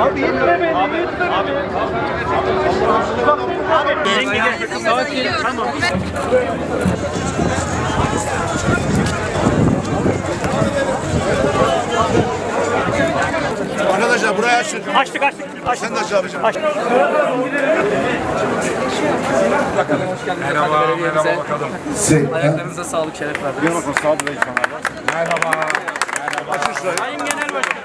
Abi yetme beni, yetme beni. Sakin, tamam. Arkadaşlar burayı açın. Açtık, açtık. açtık. Sen de aç abicim. Merhaba, merhaba bakalım. Ayaklarınıza sağlık, şeref verdiniz. Diyarbakır Sağ Bey insanlar. Merhaba. Sayın Genel Başkanım.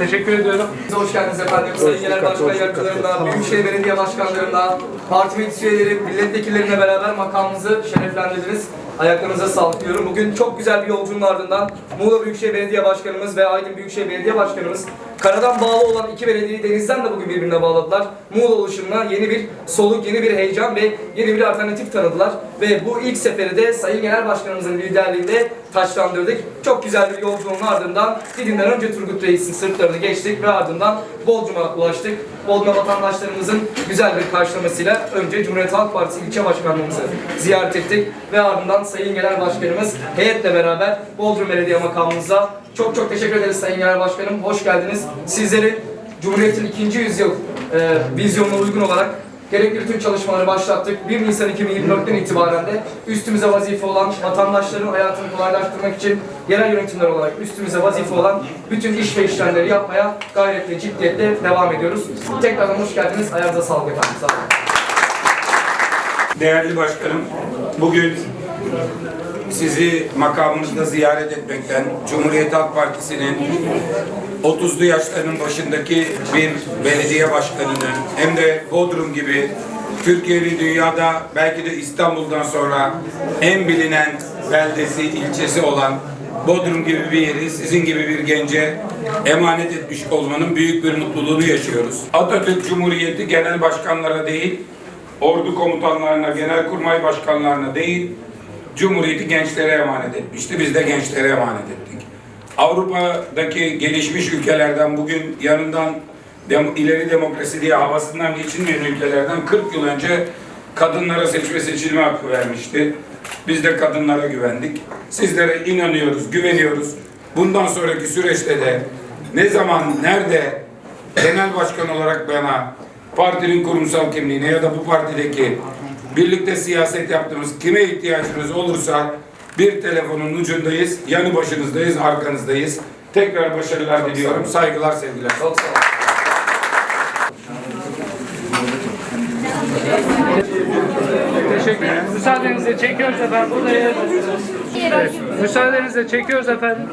Teşekkür ediyorum. Hoş geldiniz efendim. Sayın Genel Başkan Yardımcılarına, Büyükşehir Belediye Başkanlarına, parti meclis üyeleri, milletvekilleriyle beraber makamımızı şereflendirdiniz. Ayaklarınıza sağlık diyorum. Bugün çok güzel bir yolculuğun ardından Muğla Büyükşehir Belediye Başkanımız ve Aydın Büyükşehir Belediye Başkanımız karadan bağlı olan iki belediyeyi denizden de bugün birbirine bağladılar. Muğla oluşumuna yeni bir soluk, yeni bir heyecan ve yeni bir alternatif tanıdılar. Ve bu ilk seferi de Sayın Genel Başkanımızın liderliğinde taçlandırdık. Çok güzel bir yolculuğun ardından Didim'den önce Turgut Reis'in sırtlarını geçtik ve ardından Bodrum'a ulaştık. Bodrum vatandaşlarımızın güzel bir karşılamasıyla önce Cumhuriyet Halk Partisi ilçe başkanlığımızı ziyaret ettik ve ardından Sayın Genel Başkanımız heyetle beraber Bodrum Belediye makamımıza çok çok teşekkür ederiz Sayın Genel Başkanım. Hoş geldiniz. Sizleri Cumhuriyet'in ikinci yüzyıl e, vizyonuna uygun olarak gerekli tüm çalışmaları başlattık. 1 Nisan 2024'ten itibaren de üstümüze vazife olan vatandaşların hayatını kolaylaştırmak için yerel yönetimler olarak üstümüze vazife olan bütün iş ve işlemleri yapmaya gayretle, ciddiyetle devam ediyoruz. Tekrardan hoş geldiniz. Ayağınıza sağlık efendim. Sağ olun. Değerli başkanım, bugün sizi makamımızda ziyaret etmekten Cumhuriyet Halk Partisi'nin 30'lu yaşlarının başındaki bir belediye başkanının hem de Bodrum gibi Türkiye'nin dünyada belki de İstanbul'dan sonra en bilinen beldesi, ilçesi olan Bodrum gibi bir yeri sizin gibi bir gence emanet etmiş olmanın büyük bir mutluluğunu yaşıyoruz. Atatürk Cumhuriyeti genel başkanlara değil, ordu komutanlarına, genelkurmay başkanlarına değil, Cumhuriyeti gençlere emanet etmişti. Biz de gençlere emanet ettik. Avrupa'daki gelişmiş ülkelerden bugün yanından dem- ileri demokrasi diye havasından geçilmeyen ülkelerden 40 yıl önce kadınlara seçme seçilme hakkı vermişti. Biz de kadınlara güvendik. Sizlere inanıyoruz, güveniyoruz. Bundan sonraki süreçte de ne zaman, nerede genel başkan olarak bana partinin kurumsal kimliğine ya da bu partideki birlikte siyaset yaptığımız kime ihtiyacınız olursa bir telefonun ucundayız, yanı başınızdayız, arkanızdayız. Tekrar başarılar diliyorum. Saygılar, sevgiler. Çok sağ olun. Teşekkür ederim. Müsaadenizle çekiyoruz efendim. Buradayız. Evet. Müsaadenizle çekiyoruz efendim.